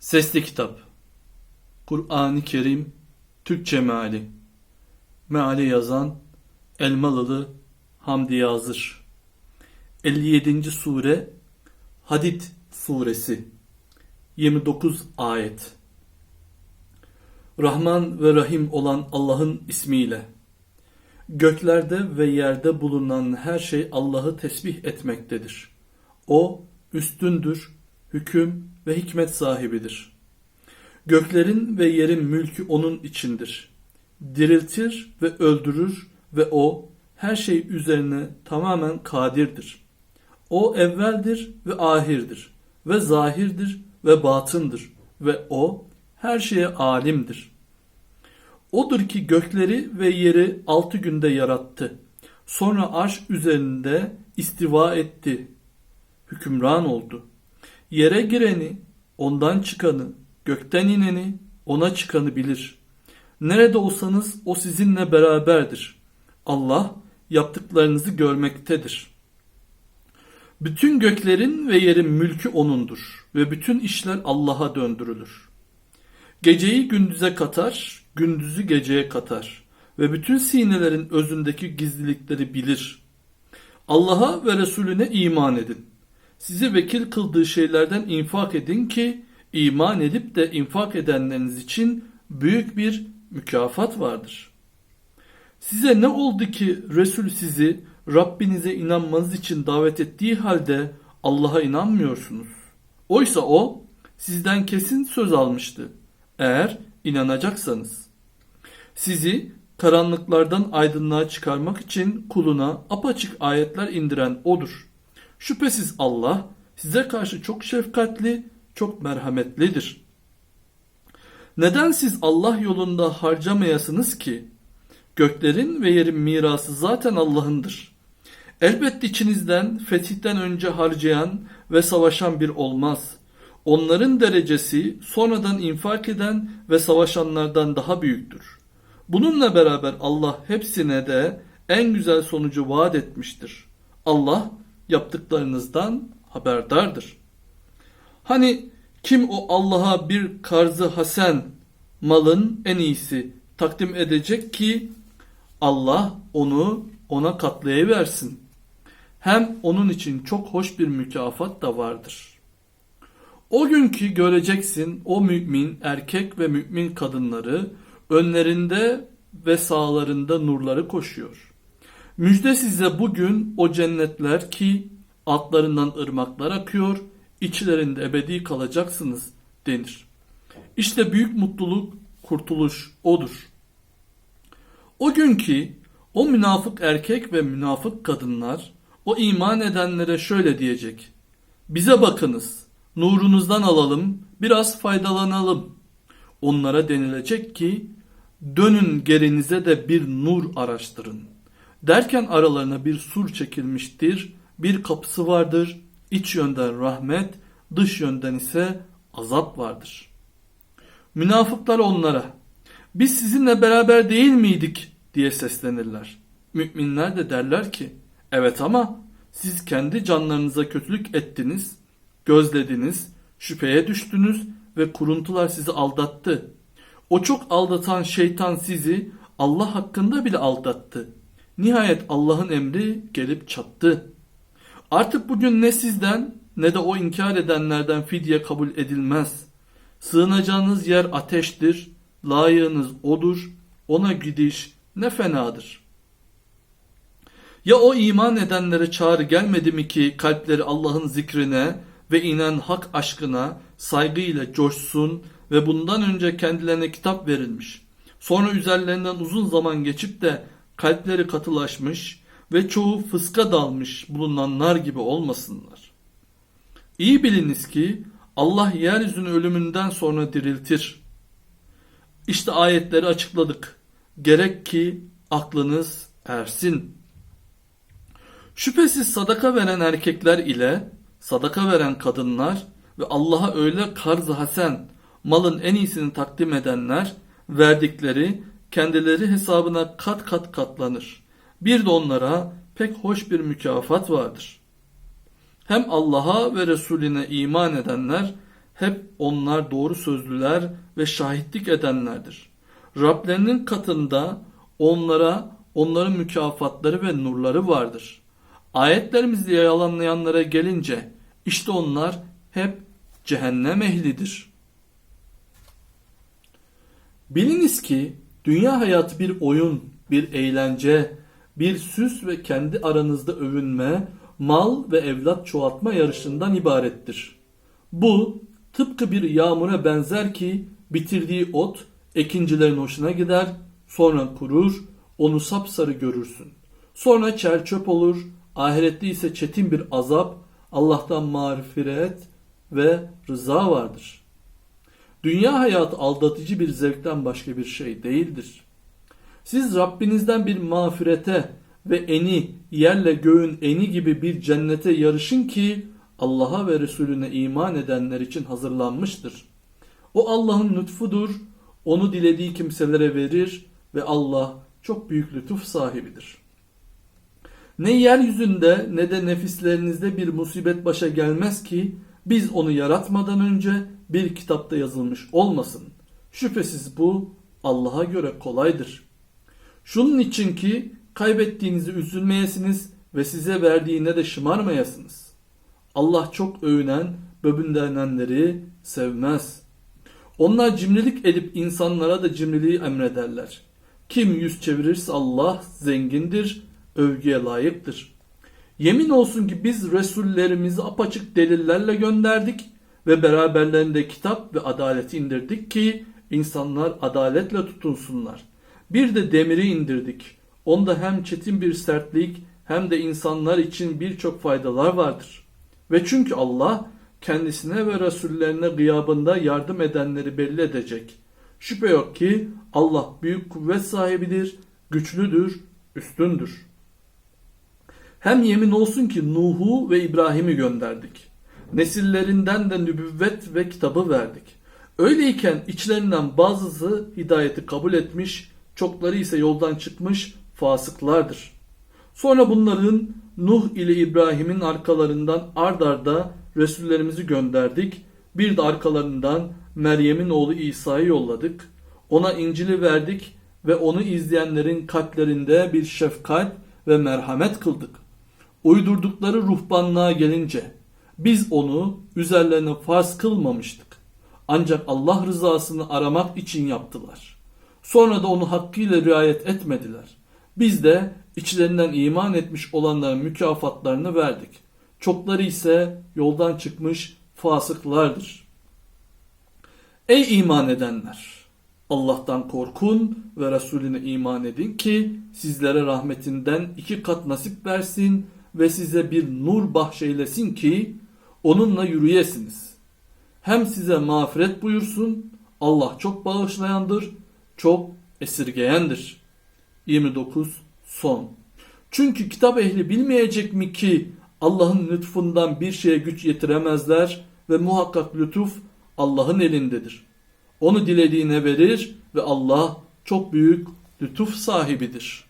Sesli Kitap. Kur'an-ı Kerim Türkçe Meali. Meali yazan Elmalılı Hamdi Yazır. 57. Sure Hadid Suresi. 29 Ayet. Rahman ve Rahim olan Allah'ın ismiyle. Göklerde ve yerde bulunan her şey Allah'ı tesbih etmektedir. O üstündür, hüküm ve hikmet sahibidir. Göklerin ve yerin mülkü onun içindir. Diriltir ve öldürür ve o her şey üzerine tamamen kadirdir. O evveldir ve ahirdir ve zahirdir ve batındır ve o her şeye alimdir. Odur ki gökleri ve yeri altı günde yarattı. Sonra arş üzerinde istiva etti. Hükümran oldu. Yere gireni, ondan çıkanı, gökten ineni, ona çıkanı bilir. Nerede olsanız o sizinle beraberdir. Allah yaptıklarınızı görmektedir. Bütün göklerin ve yerin mülkü O'nundur ve bütün işler Allah'a döndürülür. Geceyi gündüze katar, gündüzü geceye katar ve bütün sinelerin özündeki gizlilikleri bilir. Allah'a ve Resulüne iman edin. Sizi vekil kıldığı şeylerden infak edin ki iman edip de infak edenleriniz için büyük bir mükafat vardır. Size ne oldu ki Resul sizi Rabbinize inanmanız için davet ettiği halde Allah'a inanmıyorsunuz? Oysa o sizden kesin söz almıştı. Eğer inanacaksanız. Sizi karanlıklardan aydınlığa çıkarmak için kuluna apaçık ayetler indiren odur. Şüphesiz Allah size karşı çok şefkatli, çok merhametlidir. Neden siz Allah yolunda harcamayasınız ki? Göklerin ve yerin mirası zaten Allah'ındır. Elbette içinizden fetihten önce harcayan ve savaşan bir olmaz. Onların derecesi sonradan infak eden ve savaşanlardan daha büyüktür. Bununla beraber Allah hepsine de en güzel sonucu vaat etmiştir. Allah yaptıklarınızdan haberdardır. Hani kim o Allah'a bir karzı hasen malın en iyisi takdim edecek ki Allah onu ona katlayıversin. Hem onun için çok hoş bir mükafat da vardır. O günkü göreceksin o mümin erkek ve mümin kadınları önlerinde ve sağlarında nurları koşuyor. Müjde size bugün o cennetler ki altlarından ırmaklar akıyor, içlerinde ebedi kalacaksınız denir. İşte büyük mutluluk, kurtuluş odur. O gün ki o münafık erkek ve münafık kadınlar o iman edenlere şöyle diyecek. Bize bakınız, nurunuzdan alalım, biraz faydalanalım. Onlara denilecek ki dönün gerinize de bir nur araştırın. Derken aralarına bir sur çekilmiştir, bir kapısı vardır, iç yönden rahmet, dış yönden ise azap vardır. Münafıklar onlara, biz sizinle beraber değil miydik diye seslenirler. Müminler de derler ki, evet ama siz kendi canlarınıza kötülük ettiniz, gözlediniz, şüpheye düştünüz ve kuruntular sizi aldattı. O çok aldatan şeytan sizi Allah hakkında bile aldattı. Nihayet Allah'ın emri gelip çattı. Artık bugün ne sizden ne de o inkar edenlerden fidye kabul edilmez. Sığınacağınız yer ateştir, layığınız odur, ona gidiş ne fenadır. Ya o iman edenlere çağrı gelmedi mi ki kalpleri Allah'ın zikrine ve inen hak aşkına saygıyla coşsun ve bundan önce kendilerine kitap verilmiş. Sonra üzerlerinden uzun zaman geçip de kalpleri katılaşmış ve çoğu fıska dalmış bulunanlar gibi olmasınlar. İyi biliniz ki Allah yeryüzünü ölümünden sonra diriltir. İşte ayetleri açıkladık. Gerek ki aklınız ersin. Şüphesiz sadaka veren erkekler ile sadaka veren kadınlar ve Allah'a öyle karz hasen malın en iyisini takdim edenler verdikleri kendileri hesabına kat kat katlanır. Bir de onlara pek hoş bir mükafat vardır. Hem Allah'a ve Resulüne iman edenler Hep onlar doğru sözlüler ve şahitlik edenlerdir. Rablerinin katında onlara onların mükafatları ve nurları vardır. Ayetlerimizi yalanlayanlara gelince işte onlar hep cehennem ehlidir. Biliniz ki dünya hayatı bir oyun, bir eğlence, bir süs ve kendi aranızda övünme, mal ve evlat çoğaltma yarışından ibarettir. Bu tıpkı bir yağmura benzer ki bitirdiği ot ekincilerin hoşuna gider, sonra kurur, onu sapsarı görürsün. Sonra çer çöp olur, ahirette ise çetin bir azap, Allah'tan mağfiret ve rıza vardır. Dünya hayatı aldatıcı bir zevkten başka bir şey değildir. Siz Rabbinizden bir mağfirete ve eni, yerle göğün eni gibi bir cennete yarışın ki Allah'a ve Resulüne iman edenler için hazırlanmıştır. O Allah'ın lütfudur, onu dilediği kimselere verir ve Allah çok büyük lütuf sahibidir. Ne yeryüzünde ne de nefislerinizde bir musibet başa gelmez ki biz onu yaratmadan önce bir kitapta yazılmış olmasın. Şüphesiz bu Allah'a göre kolaydır. Şunun için ki kaybettiğinizi üzülmeyesiniz ve size verdiğine de şımarmayasınız. Allah çok övünen, böbünlenenleri sevmez. Onlar cimrilik edip insanlara da cimriliği emrederler. Kim yüz çevirirse Allah zengindir, övgüye layıktır. Yemin olsun ki biz Resullerimizi apaçık delillerle gönderdik ve beraberlerinde kitap ve adaleti indirdik ki insanlar adaletle tutunsunlar. Bir de demiri indirdik. Onda hem çetin bir sertlik hem de insanlar için birçok faydalar vardır. Ve çünkü Allah kendisine ve Resullerine gıyabında yardım edenleri belli edecek. Şüphe yok ki Allah büyük kuvvet sahibidir, güçlüdür, üstündür. Hem yemin olsun ki Nuh'u ve İbrahim'i gönderdik. Nesillerinden de nübüvvet ve kitabı verdik. Öyleyken içlerinden bazısı hidayeti kabul etmiş, çokları ise yoldan çıkmış fasıklardır. Sonra bunların Nuh ile İbrahim'in arkalarından ard arda Resullerimizi gönderdik. Bir de arkalarından Meryem'in oğlu İsa'yı yolladık. Ona İncil'i verdik ve onu izleyenlerin kalplerinde bir şefkat ve merhamet kıldık. Uydurdukları ruhbanlığa gelince biz onu üzerlerine farz kılmamıştık. Ancak Allah rızasını aramak için yaptılar. Sonra da onu hakkıyla riayet etmediler. Biz de içlerinden iman etmiş olanların mükafatlarını verdik. Çokları ise yoldan çıkmış fasıklardır. Ey iman edenler! Allah'tan korkun ve Resulüne iman edin ki sizlere rahmetinden iki kat nasip versin ve size bir nur bahşeylesin ki onunla yürüyesiniz. Hem size mağfiret buyursun, Allah çok bağışlayandır, çok esirgeyendir. 29 Son Çünkü kitap ehli bilmeyecek mi ki Allah'ın lütfundan bir şeye güç yetiremezler ve muhakkak lütuf Allah'ın elindedir. Onu dilediğine verir ve Allah çok büyük lütuf sahibidir.''